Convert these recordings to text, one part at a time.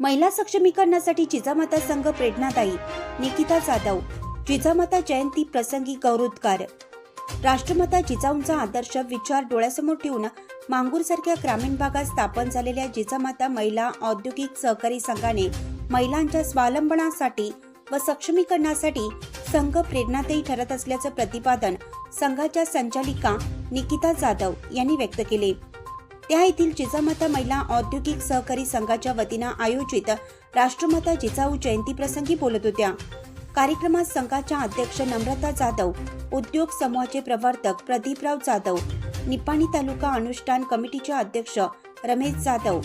महिला सक्षमीकरणासाठी जिजामाता संघ प्रेरणादायी. निकिता जाधव. जिजामाता जयंती प्रसंगी गौरवोद्गार राष्ट्रमाता जिजाऊंचा आदर्श विचार डोळ्यासमोर ठेवून मांगूरसारख्या ग्रामीण भागात स्थापन झालेल्या जिजामाता महिला औद्योगिक सहकारी संघाने महिलांच्या स्वावलंबनासाठी व सक्षमीकरणासाठी संघ प्रेरणादायी ठरत असल्याचं प्रतिपादन संघाच्या संचालिका निकिता जाधव यांनी व्यक्त केले. त्या येथील जिजामाता महिला औद्योगिक सहकारी संघाच्या वतीनं आयोजित राष्ट्रमाता जिजाऊ जयंती प्रसंगी बोलत होत्या. कार्यक्रमात संघाच्या अध्यक्ष नम्रता जाधव उद्योग समूहाचे प्रवर्तक प्रदीपराव जाधव निपाणी तालुका अनुष्ठान कमिटीचे अध्यक्ष रमेश जाधव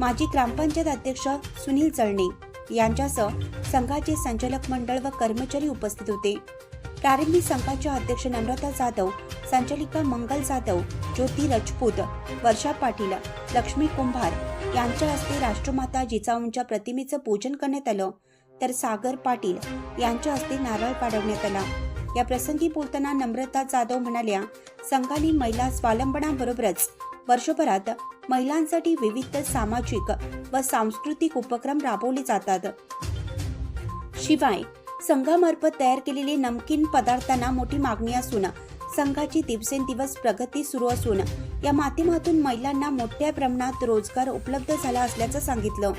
माजी ग्रामपंचायत अध्यक्ष सुनील जळणे यांच्यासह संघाचे संचालक मंडळ व कर्मचारी उपस्थित होते. प्रारंभी संघाच्या अध्यक्ष नम्रता जाधव संचालिका मंगल जाधव ज्योती राजपूत वर्षा पाटील लक्ष्मी कुंभार यांच्या हस्ते राष्ट्रमाता जिजाऊंच्या प्रतिमेचं पूजन करण्यात आलं. तर सागर पाटील यांच्या हस्ते नारळ पाडवण्यात आला. या प्रसंगी बोलताना नम्रता जाधव म्हणाल्या संघाने महिला स्वावलंबनाबरोबरच वर्षभरात महिलांसाठी विविध सामाजिक व सांस्कृतिक उपक्रम राबवले जातात. शिवाय संघामार्फत तयार केलेले नमकीन पदार्थांना मोठी मागणी असून संघाची दिवसेंदिवस प्रगती सुरू असून या माध्यमातून महिलांना मोठ्या प्रमाणात रोजगार उपलब्ध झाला असल्याचं सांगितलं.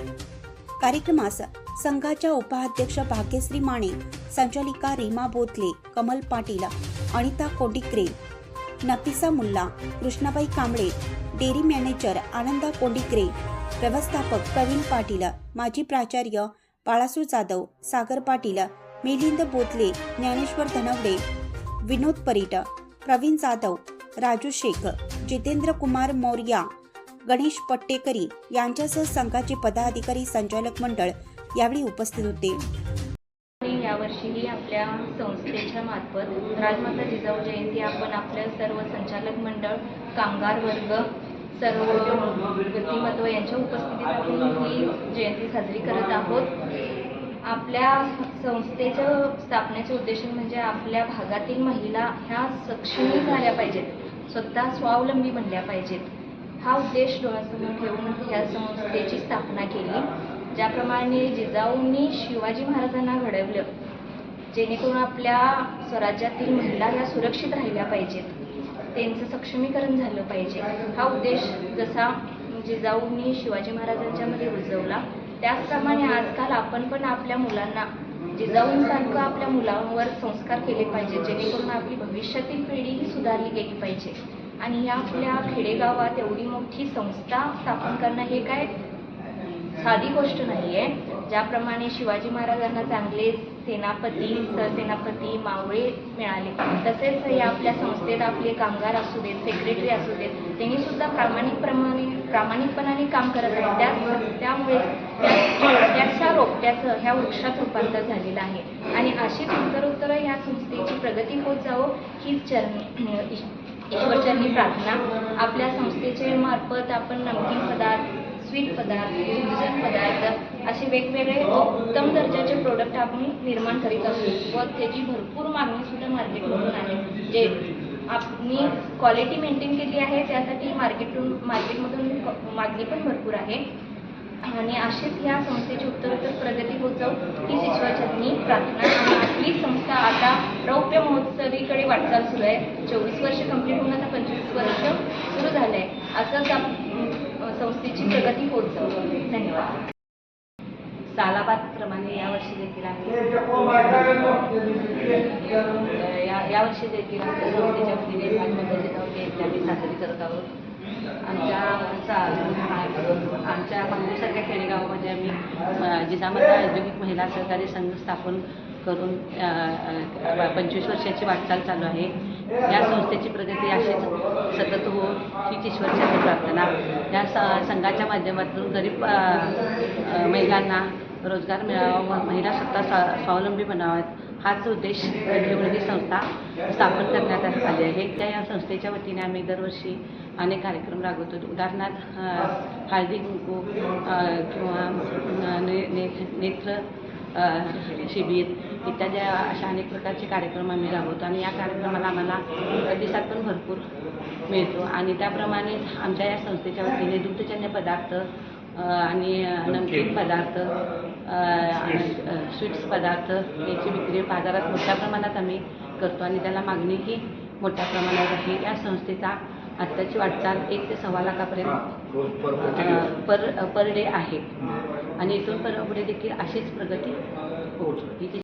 कार्यक्रमास संघाच्या उपाध्यक्ष भाग्यश्री माने संचालिका रीमा बोथले कमल पाटील अनिता कोंडिकरे नफिसा मुल्ला कृष्णाबाई कांबळे डेअरी मॅनेजर आनंदा कोंडिक्रे व्यवस्थापक प्रवीण पाटील माजी प्राचार्य बाळासू जाधव सागर पाटील मिलिंद बोतले ज्ञानेश्वर धनवडे विनोद परीट प्रवीण जाधव राजू शेख जितेंद्र कुमार मौर्या गणेश पट्टेकरी यांच्यासह संघाचे पदाधिकारी संचालक मंडळ यावेळी उपस्थित होते. आणि यावर्षीही आपल्या संस्थेच्या मार्फत राजमाता जिजाऊ जयंती आपण आपल्या सर्व संचालक मंडळ कामगार वर्ग सर्व व्यक्तिमत्व यांच्या उपस्थितीत आपण ही जयंती साजरी करत आहोत. आपल्या संस्थेचं स्थापनेचं उद्देश म्हणजे आपल्या भागातील महिला ह्या सक्षमी झाल्या पाहिजेत. स्वतः स्वावलंबी बनल्या पाहिजेत. हा उद्देश डोळ्यासमोर ठेवून ह्या संस्थेची स्थापना केली. ज्याप्रमाणे जिजाऊंनी शिवाजी महाराजांना घडवलं जेणेकरून आपल्या स्वराज्यातील महिला ह्या सुरक्षित राहिल्या पाहिजेत. त्यांचं सक्षमीकरण झालं पाहिजे. हा उद्देश जसा जिजाऊंनी शिवाजी महाराजांच्यामध्ये रुजवला त्याचप्रमाणे आजकाल आपण पण आपल्या मुलांना म्हणजे जिजाऊंसारखं आपल्या मुलांवर संस्कार केले पाहिजे जेणेकरून आपली भविष्यातील पिढी ही सुधारली गेली पाहिजे. आणि या आपल्या खेडेगावात एवढी मोठी संस्था स्थापन करणं हे काय साधी गोष्ट नाही आहे ज्याप्रमाणे शिवाजी महाराजांना चांगले सेनापती सहसेनापती मावळे मिळाले. तसेच या आपल्या संस्थेत आपले कामगार असू देत सेक्रेटरी असू देत त्यांनी सुद्धा प्रामाणिकप्रमाणे प्रामाणिकपणाने काम करत आहेत. त्या त्यामुळे त्याच्या रोपट्याचं ह्या वृक्षात रूपांतर झालेलं आहे. आणि अशीच उत्तरोत्तर ह्या संस्थेची प्रगती होत जावं हीच चरणी ईश्वरचरणी प्रार्थना. आपल्या संस्थेचे मार्फत आपण नमकीन पदार्थ स्वीट पदार्थ दुग्धजन पदार्थ असे वेगवेगळे उत्तम दर्जाचे प्रोडक्ट आपण निर्माण करीत असतो. व त्याची भरपूर मागणी सुद्धा मार्केटमधून आहे. जे आपली क्वालिटी मेंटेन केली आहे त्यासाठी मार्केटून मार्केटमधून मागणी पण भरपूर आहे. आणि अशीच ह्या संस्थेची उत्तरोत्तर प्रगती होतं ही हीच प्रार्थना आणि आपली संस्था आता रौप्य महोत्सवीकडे वाटचाल सुरू आहे. चोवीस वर्ष कंप्लीट होऊन आता पंचवीस वर्ष सुरू झालं आहे. असंच आप संस्थेची प्रगती होत जाऊ. धन्यवाद. सालाबादप्रमाणे यावर्षी देखील आम्ही या यावर्षी देखील आमच्या संस्थेच्या वतीने आम्ही साजरी करत आहोत. आमच्या आमच्या मागूसारख्या खेडेगावामध्ये आम्ही जिजामाता औद्योगिक महिला सहकारी संघ स्थापन करून पंचवीस वर्षाची वाटचाल चालू आहे. या संस्थेची प्रगती अशीच सतत हो हीच ईश्वरच्या प्रार्थना. या स संघाच्या माध्यमातून गरीब महिलांना रोजगार मिळावा व महिला स्वतः स्वा स्वावलंबी बनाव्यात. हाच उद्देश घेऊन ही संस्था स्थापन करण्यात आली आहे. त्या या संस्थेच्या वतीने आम्ही दरवर्षी अनेक कार्यक्रम राबवतो. उदाहरणार्थ हळदी कुंकू किंवा ने- ने नेत्र शिबिर. इत्यादी अशा अनेक प्रकारचे कार्यक्रम आम्ही राबवतो आणि या कार्यक्रमाला आम्हाला प्रतिसाद पण भरपूर मिळतो. आणि त्याप्रमाणे आमच्या या संस्थेच्या वतीने दुग्धजन्य पदार्थ आणि नमकीन पदार्थ स्वीट्स. पदार्थ याची विक्री बाजारात मोठ्या प्रमाणात आम्ही करतो आणि त्याला मागणीही मोठ्या प्रमाणात आहे. या संस्थेचा आत्ताची वाटचाल एक ते सव्वा लाखापर्यंत पर पर डे आहे. आणि इथून पर पुढे देखील अशीच प्रगती होईल. ही